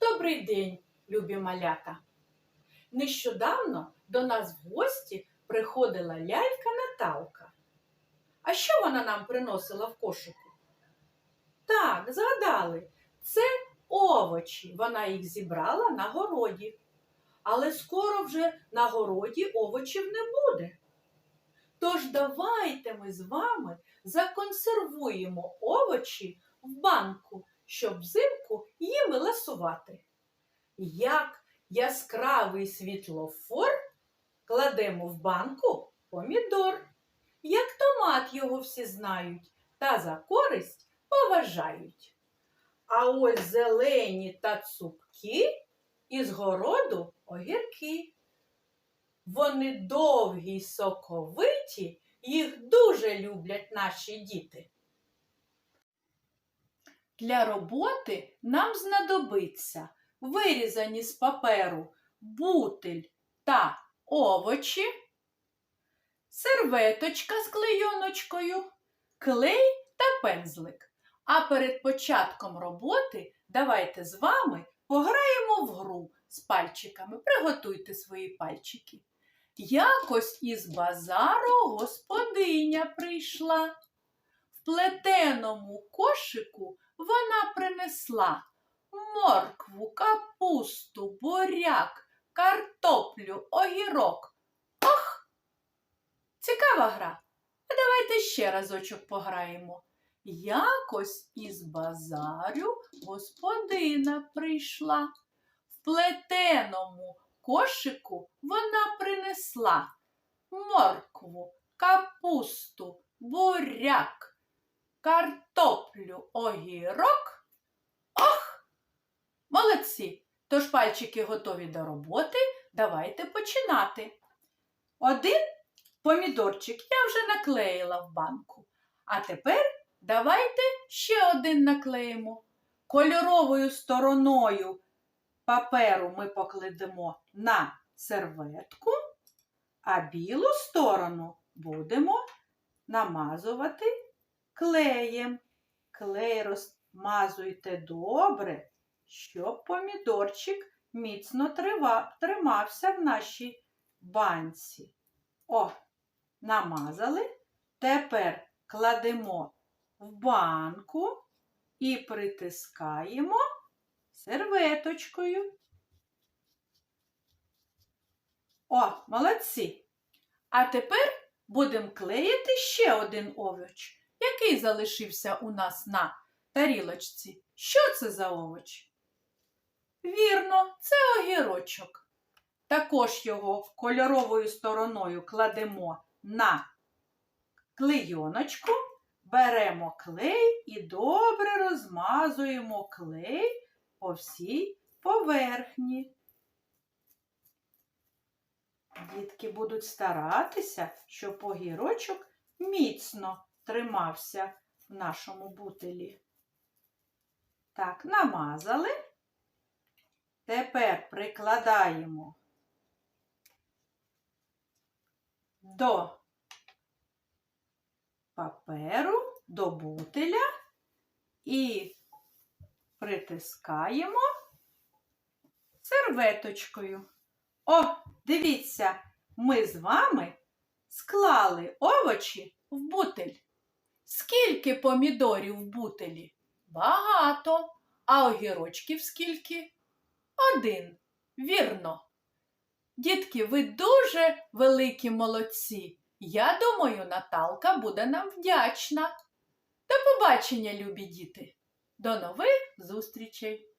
Добрий день, любі малята. Нещодавно до нас в гості приходила лялька Наталка. А що вона нам приносила в кошику? Так, згадали, це овочі. Вона їх зібрала на городі. Але скоро вже на городі овочів не буде. Тож давайте ми з вами законсервуємо овочі в банку, щоб взимку їми ласувати. Як яскравий світлофор кладемо в банку помідор. Як томат його всі знають та за користь поважають. А ось зелені та цупкі із городу огірки. Вони довгі й соковиті, їх дуже люблять наші діти. Для роботи нам знадобиться вирізані з паперу бутиль та овочі, серветочка з клейоночкою, клей та пензлик. А перед початком роботи давайте з вами пограємо в гру з пальчиками. Приготуйте свої пальчики. Якось із базару господиня прийшла. В плетеному кошику вона принесла моркву, капусту, буряк, картоплю, огірок. Ох! Цікава гра. А давайте ще разочок пограємо. Якось із базарю господина прийшла. В плетеному кошику вона принесла моркву, капусту, буряк, картоплю, огірок. Ох! Молодці! Тож пальчики готові до роботи. Давайте починати. Один помідорчик я вже наклеїла в банку. А тепер давайте ще один наклеїмо. Кольоровою стороною паперу ми покладемо на серветку, а білу сторону будемо намазувати клеєм. Клей розмазуйте добре, щоб помідорчик міцно тримався в нашій банці. О, намазали. Тепер кладемо в банку і притискаємо серветочкою. О, молодці! А тепер будемо клеїти ще один овоч, який залишився у нас на тарілочці. Що це за овоч? Вірно, це огірочок. Також його кольоровою стороною кладемо на клейоночку, беремо клей і добре розмазуємо клей по всій поверхні. Дітки будуть старатися, щоб огірочок міцно тримався в нашому бутилі. Так, намазали. Тепер прикладаємо до паперу, до бутиля і притискаємо серветочкою. О, дивіться, ми з вами склали овочі в бутиль. Скільки помідорів в бутилі? Багато. А огірочків скільки? Один. Вірно. Дітки, ви дуже великі молодці. Я думаю, Наталка буде нам вдячна. До побачення, любі діти. До нових зустрічей!